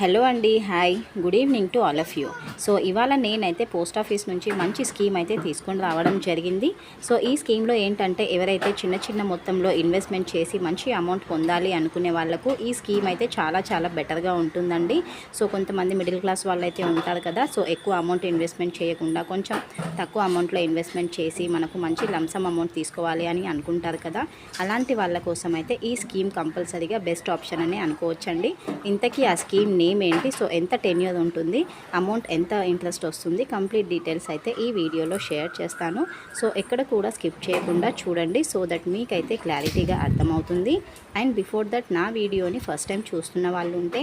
Hello అండి hi. Good evening to all of you. So ఇవాళ నేనైతే పోస్ట్ ఆఫీస్ నుంచి మంచి స్కీమ్ అయితే తీసుకొని రావడం జరిగింది. సో ఈ స్కీమ్లో ఏంటంటే ఎవరైతే చిన్న చిన్న మొత్తంలో ఇన్వెస్ట్మెంట్ చేసి మంచి అమౌంట్ పొందాలి అనుకునే వాళ్ళకు ఈ స్కీమ్ అయితే చాలా చాలా బెటర్గా ఉంటుందండి. సో కొంతమంది మిడిల్ క్లాస్ వాళ్ళు అయితే ఉంటారు కదా సో ఎక్కువ అమౌంట్ ఇన్వెస్ట్మెంట్ చేయకుండా కొంచెం తక్కువ అమౌంట్లో ఇన్వెస్ట్మెంట్ చేసి మనకు మంచి లంసమ్ అమౌంట్ తీసుకోవాలి అని అనుకుంటారు కదా. అలాంటి వాళ్ళ కోసం అయితే ఈ స్కీమ్ కంపల్సరీగా బెస్ట్ ఆప్షన్ అని అనుకోవచ్చండి. ఇంతకీ ఆ స్కీమ్ నేమ్ ఏంటి? సో ఎంత టెన్యూర్ ఉంటుంది? అమౌంట్ ఎంత ఇంట్రెస్ట్ వస్తుంది? కంప్లీట్ డీటెయిల్స్ అయితే ఈ వీడియోలో షేర్ చేస్తాను. సో ఎక్కడ కూడా స్కిప్ చేయకుండా చూడండి. సో దట్ మీకైతే క్లారిటీగా అర్థమవుతుంది. అండ్ బిఫోర్ దట్ నా వీడియోని ఫస్ట్ టైం చూస్తున్న వాళ్ళు ఉంటే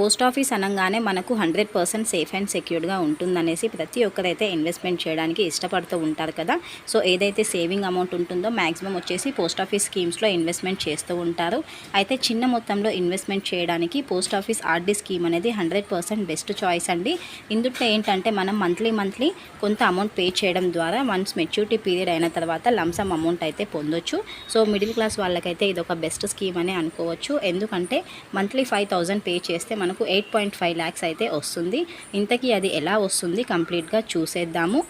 పోస్ట్ ఆఫీస్ అనగానే మనకు హండ్రెడ్ పర్సెంట్ సేఫ్ అండ్ సెక్యూర్డ్గా ఉంటుందనేసి ప్రతి ఒక్కరైతే ఇన్వెస్ట్మెంట్ చేయడానికి ఇష్టపడుతూ ఉంటారు కదా. సో ఏదైతే సేవింగ్ అమౌంట్ ఉంటుందో మ్యాక్సిమం వచ్చేసి పోస్ట్ ఆఫీస్ స్కీమ్స్లో ఇన్వెస్ట్మెంట్ చేస్తూ ఉంటారు. అయితే చిన్న మొత్తంలో ఇన్వెస్ట్మెంట్ చేయడానికి పోస్ట్ ఆఫీస్ ఆర్డీ స్కీమ్ అనేది హండ్రెడ్ పర్సెంట్ బెస్ట్ చాయిస్ అండి. ఇందులో ఏంటంటే మనం మంత్లీ మంత్లీ కొంత అమౌంట్ పే చేయడం ద్వారా వన్స్ మెచ్యూరిటీ పీరియడ్ అయిన తర్వాత లంసమ్ అమౌంట్ అయితే పొందొచ్చు. సో మిడిల్ క్లాస్ వాళ్ళకైతే ఇది ఒక బెస్ట్ స్కీమ్ అని అనుకోవచ్చు. ఎందుకంటే మంత్లీ ఫైవ్ పే చేస్తే మనకు ఎయిట్ పాయింట్ ఫైవ్ ల్యాక్స్ అయితే వస్తుంది. ఇంతకీ అది ఎలా వస్తుంది? కంప్లీట్గా చూసేద్దాము.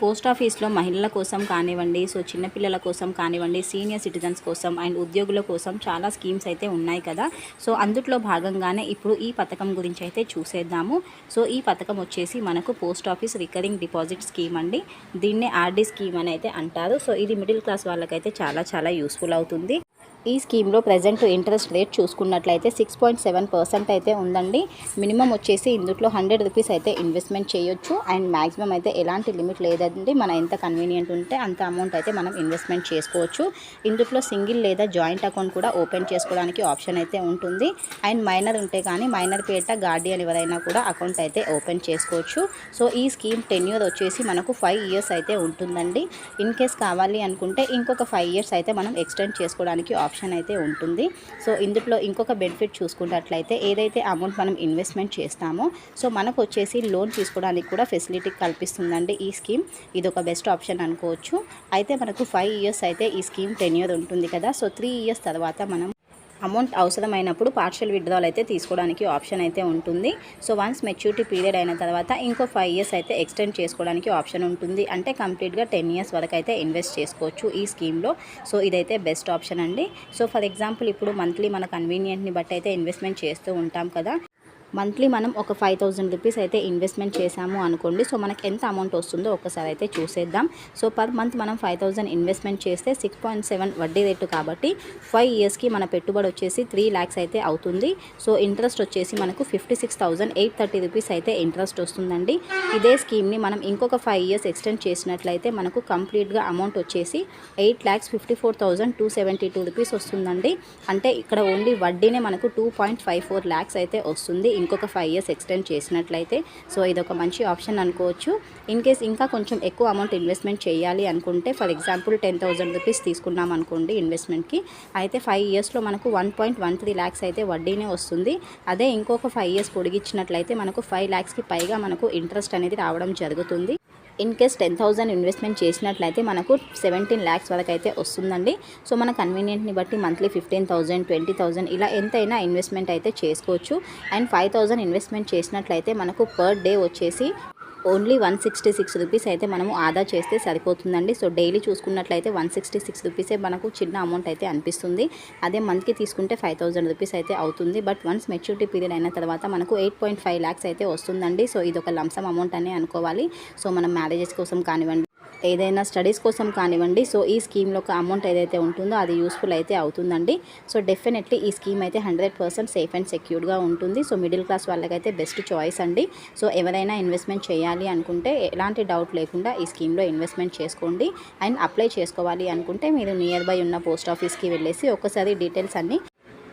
పోస్ట్ ఆఫీస్లో మహిళల కోసం కానివ్వండి సో చిన్నపిల్లల కోసం కానివ్వండి సీనియర్ సిటిజన్స్ కోసం అండ్ ఉద్యోగుల కోసం చాలా స్కీమ్స్ అయితే ఉన్నాయి కదా. సో అందుట్లో భాగంగానే ఇప్పుడు ఈ పథకం గురించి అయితే చూసేద్దాము. సో ఈ పథకం వచ్చేసి మనకు post office recurring deposit scheme అండి. దీన్నే ఆర్డీ స్కీమ్ అని అయితే అంటారు. సో ఇది మిడిల్ క్లాస్ వాళ్ళకైతే చాలా చాలా యూస్ఫుల్ అవుతుంది. ఈ స్కీమ్లో ప్రజెంట్ ఇంట్రెస్ట్ రేట్ చూసుకున్నట్లయితే సిక్స్ పాయింట్ సెవెన్ పర్సెంట్ అయితే ఉందండి. మినిమం వచ్చేసి ఇందులో హండ్రెడ్ రూపీస్ అయితే ఇన్వెస్ట్మెంట్ చేయొచ్చు. అండ్ మ్యాక్సిమం అయితే ఎలాంటి లిమిట్ లేదండి. మన ఎంత కన్వీనియంట్ ఉంటే అంత అమౌంట్ అయితే మనం ఇన్వెస్ట్మెంట్ చేసుకోవచ్చు. ఇందులో సింగిల్ లేదా జాయింట్ అకౌంట్ కూడా ఓపెన్ చేసుకోవడానికి ఆప్షన్ అయితే ఉంటుంది. అండ్ మైనర్ ఉంటే కానీ మైనర్ పేట గార్డియన్ ఎవరైనా కూడా అకౌంట్ అయితే ఓపెన్ చేసుకోవచ్చు. సో ఈ స్కీమ్ టెన్యూర్ వచ్చేసి మనకు ఫైవ్ ఇయర్స్ అయితే ఉంటుందండి. ఇన్ కేస్ కావాలి అనుకుంటే ఇంకొక ఫైవ్ ఇయర్స్ అయితే మనం ఎక్స్టెండ్ చేసుకోవడానికి ఆప్షన్ ఆప్షన్ అయితే ఉంటుంది. సో ఇందులో ఇంకొక బెనిఫిట్ చూసుకున్నట్లయితే ఏదైతే అమౌంట్ మనం ఇన్వెస్ట్మెంట్ చేస్తామో సో మనకు వచ్చేసి లోన్ తీసుకోవడానికి కూడా ఫెసిలిటీ కల్పిస్తుందండి ఈ స్కీమ్ ఇది ఒక బెస్ట్ ఆప్షన్ అనుకోవచ్చు. అయితే మనకు ఫైవ్ ఇయర్స్ అయితే ఈ స్కీమ్ టెన్యూర్ ఉంటుంది కదా. సో త్రీ ఇయర్స్ తర్వాత మనం అమౌంట్ అవసరమైనప్పుడు పార్షియల్ విత్డ్రాల్ అయితే తీసుకోవడానికి ఆప్షన్ అయితే ఉంటుంది. సో వన్స్ మెచ్యూరిటీ పీరియడ్ అయిన తర్వాత ఇంకో ఫైవ్ ఇయర్స్ అయితే ఎక్స్టెండ్ చేసుకోవడానికి ఆప్షన్ ఉంటుంది. అంటే కంప్లీట్గా టెన్ ఇయర్స్ వరకు అయితే ఇన్వెస్ట్ చేసుకోవచ్చు ఈ స్కీమ్లో సో ఇదైతే బెస్ట్ ఆప్షన్ అండి. సో ఫర్ ఎగ్జాంపుల్ ఇప్పుడు మంత్లీ మన కన్వీనియంట్ని బట్టి అయితే ఇన్వెస్ట్మెంట్ చేస్తూ ఉంటాం కదా. మంత్లీ మనం ఒక ఫైవ్ థౌజండ్ రూపీస్ అయితే ఇన్వెస్ట్మెంట్ చేసాము అనుకోండి. సో మనకి ఎంత అమౌంట్ వస్తుందో ఒకసారి అయితే చూసేద్దాం. సో పర్ మంత్ మనం ఫైవ్ థౌజండ్ ఇన్వెస్ట్మెంట్ చేస్తే సిక్స్ పాయింట్ సెవెన్ వడ్డీ రేటు కాబట్టి ఫైవ్ ఇయర్స్కి మన పెట్టుబడి వచ్చేసి త్రీ ల్యాక్స్ అయితే అవుతుంది. సో ఇంట్రెస్ట్ వచ్చేసి మనకు fifty six thousand eight thirty rupees అయితే ఇంట్రెస్ట్ వస్తుందండి. ఇదే స్కీమ్ని మనం ఇంకొక ఫైవ్ ఇయర్స్ ఎక్స్టెండ్ చేసినట్లయితే మనకు కంప్లీట్గా అమౌంట్ వచ్చేసి eight lakhs fifty four thousand two seventy two rupees వస్తుందండి. అంటే ఇక్కడ ఓన్లీ వడ్డీనే మనకు two point five four lakhs అయితే వస్తుంది. ఇంకొక ఫైవ్ ఇయర్స్ ఎక్స్టెండ్ చేసినట్లయితే సో ఇది ఒక మంచి ఆప్షన్ అనుకోవచ్చు. ఇన్ కేస్ ఇంకా కొంచెం ఎక్కువ అమౌంట్ ఇన్వెస్ట్మెంట్ చేయాలి అనుకుంటే for example ten thousand rupees తీసుకున్నాం అనుకోండి ఇన్వెస్ట్మెంట్కి అయితే ఫైవ్ ఇయర్స్లో మనకు one point one three lakhs అయితే వడ్డీనే వస్తుంది. అదే ఇంకొక ఫైవ్ ఇయర్స్ పొడిగించినట్లయితే మనకు ఫైవ్ ల్యాక్స్కి పైగా మనకు ఇంట్రెస్ట్ అనేది రావడం జరుగుతుంది. In case ten thousand investment చేసినట్లయితే మనకు సెవెంటీన్ ల్యాక్స్ వరకు అయితే వస్తుందండి. సో మన కన్వీనియంట్ని బట్టి monthly fifteen thousand twenty thousand ఇలా ఎంతైనా ఇన్వెస్ట్మెంట్ అయితే చేసుకోవచ్చు. అండ్ ఫైవ్ థౌసండ్ ఇన్వెస్ట్మెంట్ చేసినట్లయితే మనకు పర్ డే వచ్చేసి only one sixty six rupees అయితే మనము ఆదా చేస్తే సరిపోతుందండి. సో డైలీ చూసుకున్నట్లయితే వన్ సిక్స్టీ సిక్స్ రూపీసే మనకు చిన్న అమౌంట్ అయితే అనిపిస్తుంది. అదే మంత్కి తీసుకుంటే ఫైవ్ థౌసండ్ రూపీస్ అయితే అవుతుంది. బట్ వన్స్ మెచ్యూరిటీ పీరియడ్ అయిన తర్వాత మనకు ఎయిట్ పాయింట్ ఫైవ్ ల్యాక్స్ అయితే వస్తుందండి. సో ఇది ఒక లంసం అమౌంట్ అనే అనుకోవాలి. సో మనం మ్యారేజెస్ కోసం కానివ్వండి ఏదైనా స్టడీస్ కోసం కానివ్వండి సో ఈ స్కీమ్లో ఒక అమౌంట్ ఏదైతే ఉంటుందో అది యూస్ఫుల్ అయితే అవుతుందండి. సో డెఫినెట్లీ ఈ స్కీమ్ అయితే హండ్రెడ్ పర్సెంట్ సేఫ్ అండ్ సెక్యూర్డ్గా ఉంటుంది. సో మిడిల్ క్లాస్ వాళ్ళకైతే బెస్ట్ చాయిస్ అండి. సో ఎవరైనా ఇన్వెస్ట్మెంట్ చేయాలి అనుకుంటే ఎలాంటి డౌట్ లేకుండా ఈ స్కీమ్లో ఇన్వెస్ట్మెంట్ చేసుకోండి. అండ్ అప్లై చేసుకోవాలి అనుకుంటే మీరు నియర్ బై ఉన్న పోస్ట్ ఆఫీస్కి వెళ్ళేసి ఒకసారి డీటెయిల్స్ అన్నీ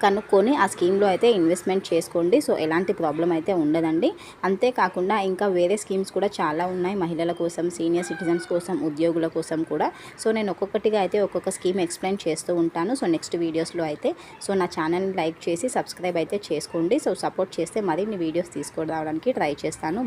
కనుక్కొని ఆ స్కీమ్లో అయితే ఇన్వెస్ట్మెంట్ చేసుకోండి. సో ఎలాంటి ప్రాబ్లం అయితే ఉండదండి. అంతేకాకుండా ఇంకా వేరే స్కీమ్స్ కూడా చాలా ఉన్నాయి. మహిళల కోసం సీనియర్ సిటిజన్స్ కోసం ఉద్యోగుల కోసం కూడా. సో నేను ఒక్కొక్కటిగా అయితే ఒక్కొక్క స్కీమ్ ఎక్స్ప్లెయిన్ చేస్తూ ఉంటాను. సో నెక్స్ట్ వీడియోస్లో అయితే. సో నా ఛానల్ని లైక్ చేసి సబ్స్క్రైబ్ అయితే చేసుకోండి. సో సపోర్ట్ చేస్తే మరిన్ని వీడియోస్ తీసుకురావడానికి ట్రై చేస్తాను.